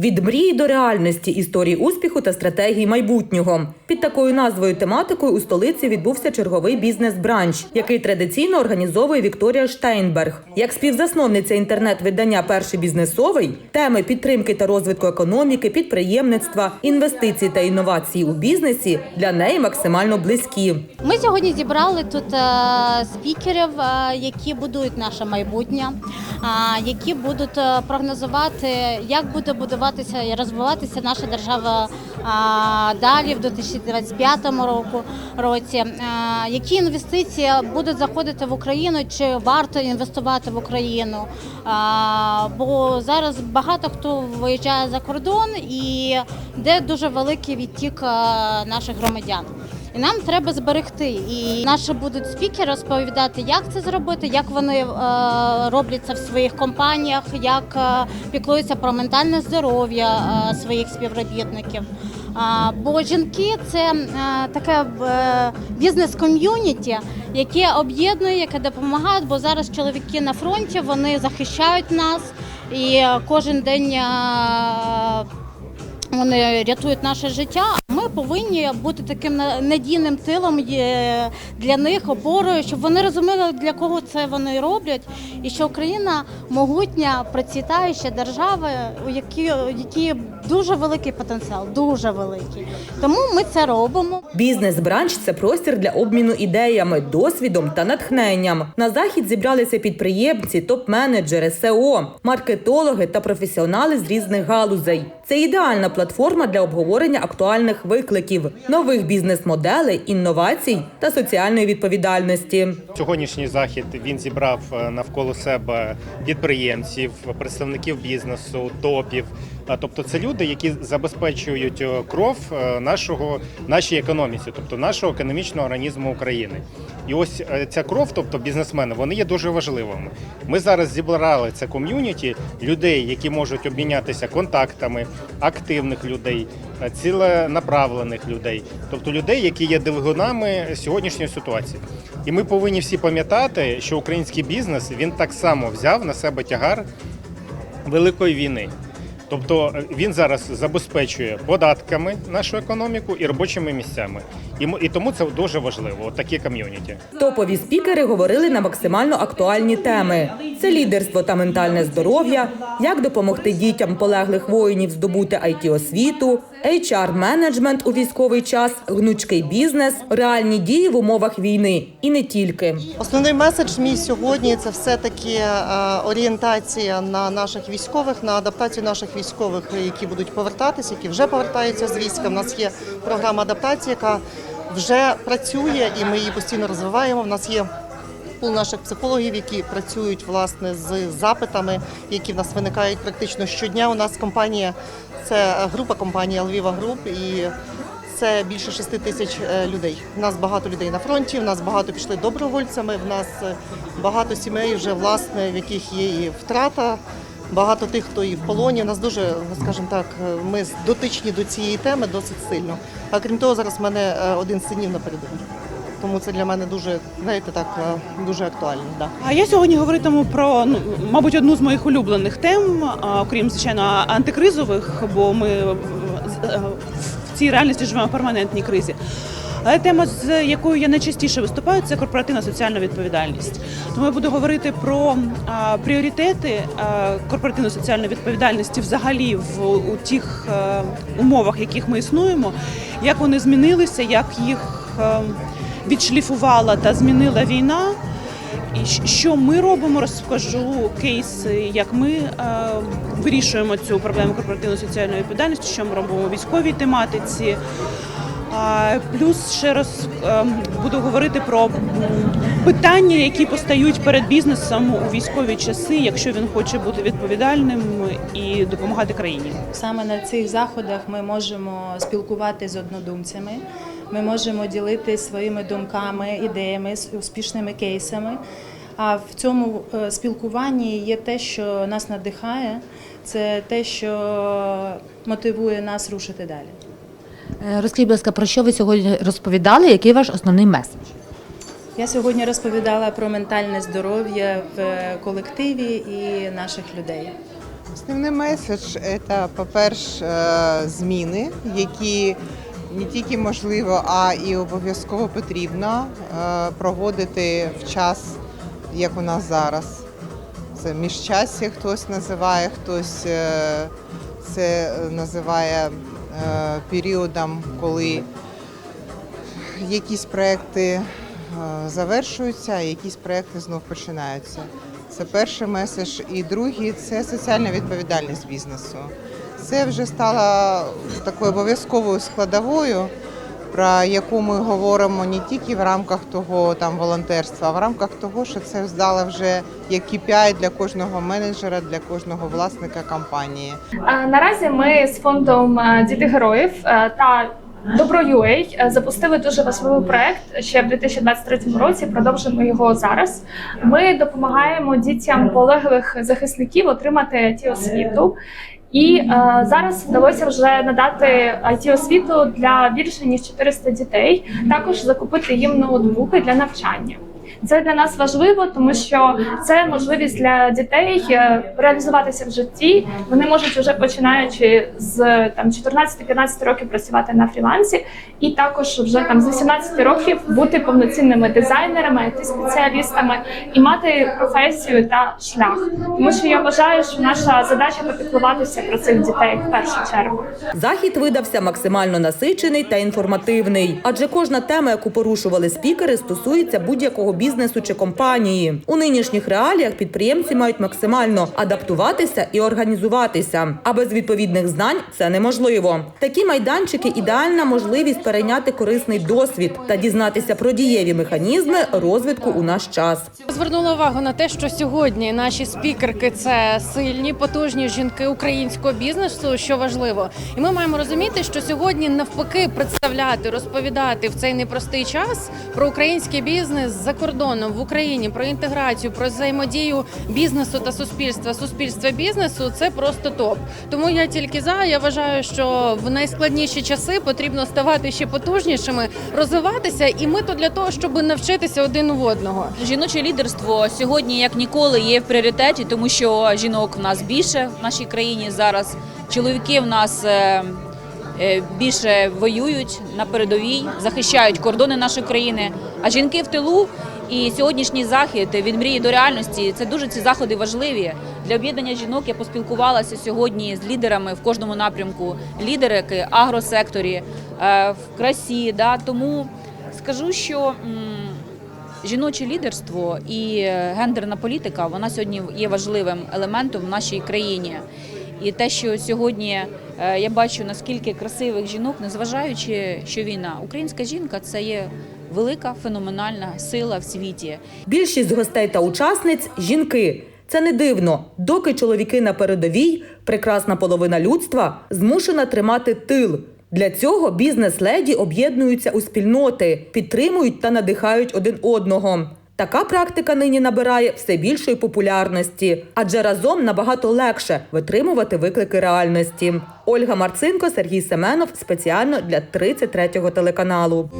Від мрії до реальності історії успіху та стратегії майбутнього. Під такою назвою тематикою у столиці відбувся черговий бізнес-бранч, який традиційно організовує Вікторія Штейнберг. Як співзасновниця інтернет-видання Перший бізнесовий теми підтримки та розвитку економіки, підприємництва, інвестицій та інновацій у бізнесі для неї максимально близькі. Ми сьогодні зібрали тут е, спікерів, е, які будують наше майбутнє, які будуть е, прогнозувати, як буде будуватися і розвиватися наша держава далі в 2025 року році. Які інвестиції будуть заходити в Україну, чи варто інвестувати в Україну? Бо зараз багато хто виїжджає за кордон і де дуже великий відтік наших громадян. І нам треба зберегти. І наші будуть спікери розповідати, як це зробити, як вони е, роблять це в своїх компаніях, як е, піклуються про ментальне здоров'я е, своїх співробітників. Бо жінки це таке бізнес-ком'юніті, яке об'єднує, яке допомагає, бо зараз чоловіки на фронті вони захищають нас і кожен день. вони рятують наше життя. Ми повинні бути таким на- надійним тилом для них, опорою, щоб вони розуміли, для кого це вони роблять, і що Україна могутня, процвітаюча держава, у якій, у якій дуже великий потенціал, дуже великий. Тому ми це робимо. Бізнес-бранч це простір для обміну ідеями, досвідом та натхненням. На захід зібралися підприємці, топ-менеджери, СЕО, маркетологи та професіонали з різних галузей. Це ідеальна платформа для обговорення актуальних викликів, нових бізнес-моделей, інновацій та соціальної відповідальності. Сьогоднішній захід він зібрав е, навколо себе підприємців, представників бізнесу, топів. Тобто це люди, які забезпечують е, кров е, нашого нашій економіці, тобто нашого економічного організму України. І ось е, ця кров, тобто бізнесмени, вони є дуже важливими. Ми зараз зібрали це ком'юніті людей, які можуть обмінятися контактами, активних людей, ціленаправлених людей, тобто людей, які є двигунами сьогоднішньої ситуації. І ми повинні всі пам'ятати, що український бізнес він так само взяв на себе тягар великої війни. Тобто він зараз забезпечує податками нашу економіку і робочими місцями. І, і тому це дуже важливо. От такі ком'юніті. Топові спікери говорили на максимально актуальні теми: це лідерство та ментальне здоров'я, як допомогти дітям полеглих воїнів здобути it освіту, HR-менеджмент у військовий час, гнучкий бізнес, реальні дії в умовах війни і не тільки. Основний меседж мій сьогодні це все-таки е, орієнтація на наших військових, на адаптацію наших військових, які будуть повертатися, які вже повертаються з війська. У нас є програма адаптації, яка вже працює, і ми її постійно розвиваємо. У нас є пул наших психологів, які працюють власне з запитами, які в нас виникають практично щодня. У нас компанія це група компанії Львіва Груп і. Це більше 6 тисяч е, людей. У нас багато людей на фронті, в нас багато пішли добровольцями. В нас е, багато сімей вже власне, в яких є і втрата. Багато тих, хто і в полоні. Нас дуже, скажімо так, ми дотичні до цієї теми досить сильно. А крім того, зараз в мене е, один з синів на. Тому це для мене дуже, знаєте, так е, дуже актуально. Да. А я сьогодні говоритиму про ну, мабуть, одну з моїх улюблених тем, окрім звичайно антикризових, бо ми е, в цій реальності живемо в перманентній кризі. Але тема, з якою я найчастіше виступаю, це корпоративна соціальна відповідальність. Тому я буду говорити про а, пріоритети а, корпоративної соціальної відповідальності взагалі в у тих е, умовах, в яких ми існуємо, як вони змінилися, як їх е, відшліфувала та змінила війна. І що ми робимо, розкажу кейси, як ми е, вирішуємо цю проблему корпоративної соціальної відповідальності, що ми робимо у військовій тематиці. Плюс ще раз е, буду говорити про питання, які постають перед бізнесом у військові часи, якщо він хоче бути відповідальним і допомагати країні. Саме на цих заходах ми можемо спілкуватися з однодумцями. Ми можемо ділитися своїми думками, ідеями, успішними кейсами. А в цьому е, спілкуванні є те, що нас надихає, це те, що мотивує нас рушити далі. Е, Розкажіть, будь ласка, про що ви сьогодні розповідали? Який ваш основний меседж? Я сьогодні розповідала про ментальне здоров'я в колективі і наших людей. Основний меседж це, по-перше, е, зміни, які не тільки можливо, а і обов'язково потрібно е, проводити в час, як у нас зараз. Це міжчастя хтось називає, хтось е, це називає е, періодом, коли якісь проекти е, завершуються, а якісь проекти знов починаються. Це перший меседж. І другий це соціальна відповідальність бізнесу. Це вже стало такою обов'язковою складовою, про яку ми говоримо не тільки в рамках того там волонтерства, а в рамках того, що це стало вже як KPI для кожного менеджера, для кожного власника компанії. Наразі ми з фондом Діти героїв та Добро.UA запустили дуже важливий проект ще в 2023 році. Продовжуємо його зараз. Ми допомагаємо дітям полеглих захисників отримати it освіту. І е, зараз вдалося вже надати it освіту для більше ніж 400 дітей. Також закупити їм ноутбуки для навчання. Це для нас важливо, тому що це можливість для дітей е, реалізуватися в житті. Вони можуть вже починаючи з там 14-15 років працювати на фрілансі, і також вже там з 18 років бути повноцінними дизайнерами, it спеціалістами і мати професію та шлях. Тому що я вважаю, що наша задача попіклуватися про цих дітей в першу чергу. Захід видався максимально насичений та інформативний, адже кожна тема, яку порушували спікери, стосується будь-якого бізнесу чи компанії. У нинішніх реаліях підприємці мають максимально адаптуватися і організуватися. А без відповідних знань це неможливо. Такі майданчики ідеальна можливість перейняти корисний досвід та дізнатися про дієві механізми розвитку у наш час. Звернула увагу на те, що сьогодні наші спікерки це сильні, потужні жінки українського бізнесу, що важливо. І ми маємо розуміти, що сьогодні навпаки представляти, розповідати в цей непростий час про український бізнес за кордоном в Україні, про інтеграцію, про взаємодію бізнесу та суспільства, суспільства бізнесу це просто топ. Тому я тільки за. Я вважаю, що в найскладніші часи потрібно ставати ще потужнішими, розвиватися, і ми тут для того, щоб навчитися один у одного. Жіноче лідерство сьогодні як ніколи є в пріоритеті, тому що жінок в нас більше в нашій країні зараз. Чоловіки в нас е, е, більше воюють на передовій, захищають кордони нашої країни. А жінки в тилу. І сьогоднішній захід від мрії до реальності це дуже ці заходи важливі для об'єднання жінок. Я поспілкувалася сьогодні з лідерами в кожному напрямку. Лідерики агросекторі, е, в красі. Да? Тому скажу, що жіноче лідерство і гендерна політика вона сьогодні є важливим елементом в нашій країні. І те, що сьогодні е, я бачу наскільки красивих жінок, незважаючи, що війна, українська жінка це є велика феноменальна сила в світі. Більшість гостей та учасниць жінки. Це не дивно, доки чоловіки на передовій, прекрасна половина людства змушена тримати тил. Для цього бізнес-леді об'єднуються у спільноти, підтримують та надихають один одного. Така практика нині набирає все більшої популярності, адже разом набагато легше витримувати виклики реальності. Ольга Марцинко, Сергій Семенов спеціально для 33-го телеканалу.